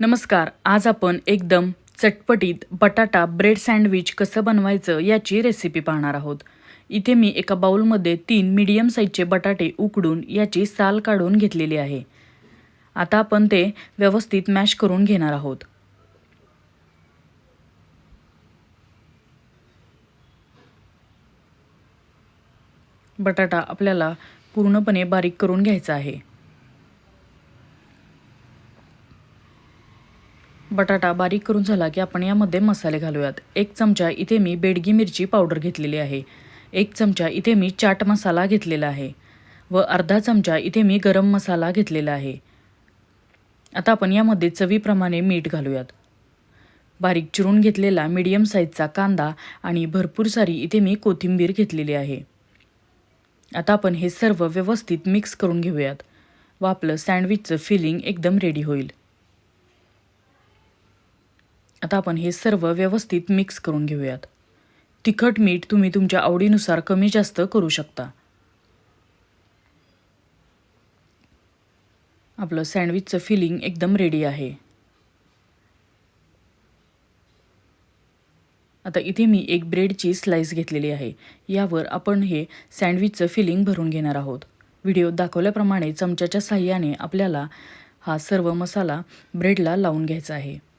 नमस्कार आज आपण एकदम चटपटीत बटाटा ब्रेड सँडविच कसं बनवायचं याची रेसिपी पाहणार आहोत. इथे मी एका बाउलमध्ये तीन मीडियम साईजचे बटाटे उकडून याची साल काढून घेतलेली आहे. आता आपण ते व्यवस्थित मॅश करून घेणार आहोत. बटाटा आपल्याला पूर्णपणे बारीक करून घ्यायचा आहे. बटाटा बारीक करून झाला की आपण यामध्ये मसाले घालूयात. एक चमचा इथे मी बेडगी मिरची पावडर घेतलेली आहे. एक चमचा इथे मी चाट मसाला घेतलेला आहे. व अर्धा चमचा इथे मी गरम मसाला घेतलेला आहे. आता आपण यामध्ये चवीप्रमाणे मीठ घालूयात. बारीक चिरून घेतलेला मीडियम साईजचा कांदा आणि भरपूर सारी इथे मी कोथिंबीर घेतलेली आहे. आता आपण हे सर्व व्यवस्थित मिक्स करून घेऊयात. व आपलं सँडविचचं फिलिंग एकदम रेडी होईल. आता आपण हे सर्व व्यवस्थित मिक्स करून घेऊयात. तिखट मीठ तुम्ही तुमच्या आवडीनुसार कमी जास्त करू शकता. आपलं सँडविचचं फिलिंग एकदम रेडी आहे. आता इथे मी एक ब्रेडची स्लाइस घेतलेली आहे. यावर आपण हे सँडविचचं फिलिंग भरून घेणार आहोत. व्हिडिओ दाखवल्याप्रमाणे चमच्याच्या साह्याने आपल्याला हा सर्व मसाला ब्रेडला लावून घ्यायचा आहे.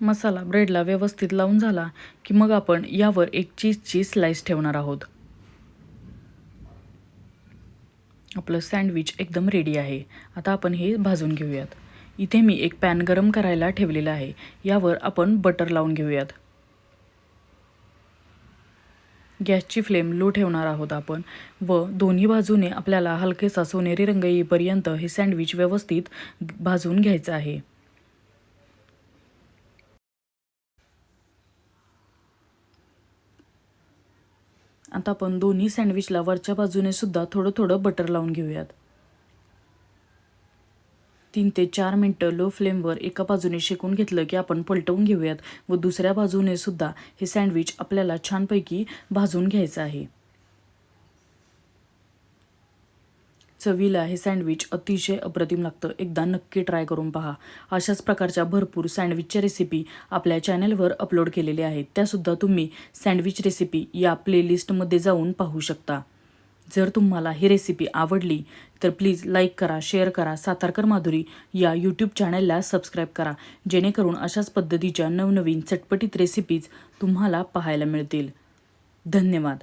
मसाला ब्रेडला व्यवस्थित लावून झाला की मग आपण यावर एक चीजची स्लाइस ठेवणार आहोत. आपलं सँडविच एकदम रेडी आहे. आता आपण हे भाजून घेऊयात. इथे मी एक पॅन गरम करायला ठेवलेला आहे. यावर आपण बटर लावून घेऊयात. गॅसची फ्लेम लो ठेवणार आहोत आपण व दोन्ही बाजूने आपल्याला हलकेसा सोनेरी रंग येईपर्यंत हे सँडविच व्यवस्थित भाजून घ्यायचं आहे. आता आपण दोन्ही सँडविचला वरच्या बाजूने सुद्धा थोडं थोडं बटर लावून घेऊयात. तीन ते चार मिनटं लो फ्लेमवर एका बाजूने शेकून घेतलं की आपण पलटवून घेऊयात व दुसऱ्या बाजूने सुद्धा हे सँडविच आपल्याला छानपैकी भाजून घ्यायचं आहे. चवीला हे सँडविच अतिशय अप्रतिम लागतं. एकदा नक्की ट्राय करून पहा. अशाच प्रकारच्या भरपूर सँडविचच्या रेसिपी आपल्या चॅनलवर अपलोड केलेल्या आहेत. त्यासुद्धा तुम्ही सँडविच रेसिपी या प्लेलिस्टमध्ये जाऊन पाहू शकता. जर तुम्हाला ही रेसिपी आवडली तर प्लीज लाईक करा शेअर करा. सातारकर माधुरी या यूट्यूब चॅनलला सबस्क्राईब करा. जेणेकरून अशाच पद्धतीच्या नवनवीन चटपटीत रेसिपीज तुम्हाला पाहायला मिळतील. धन्यवाद.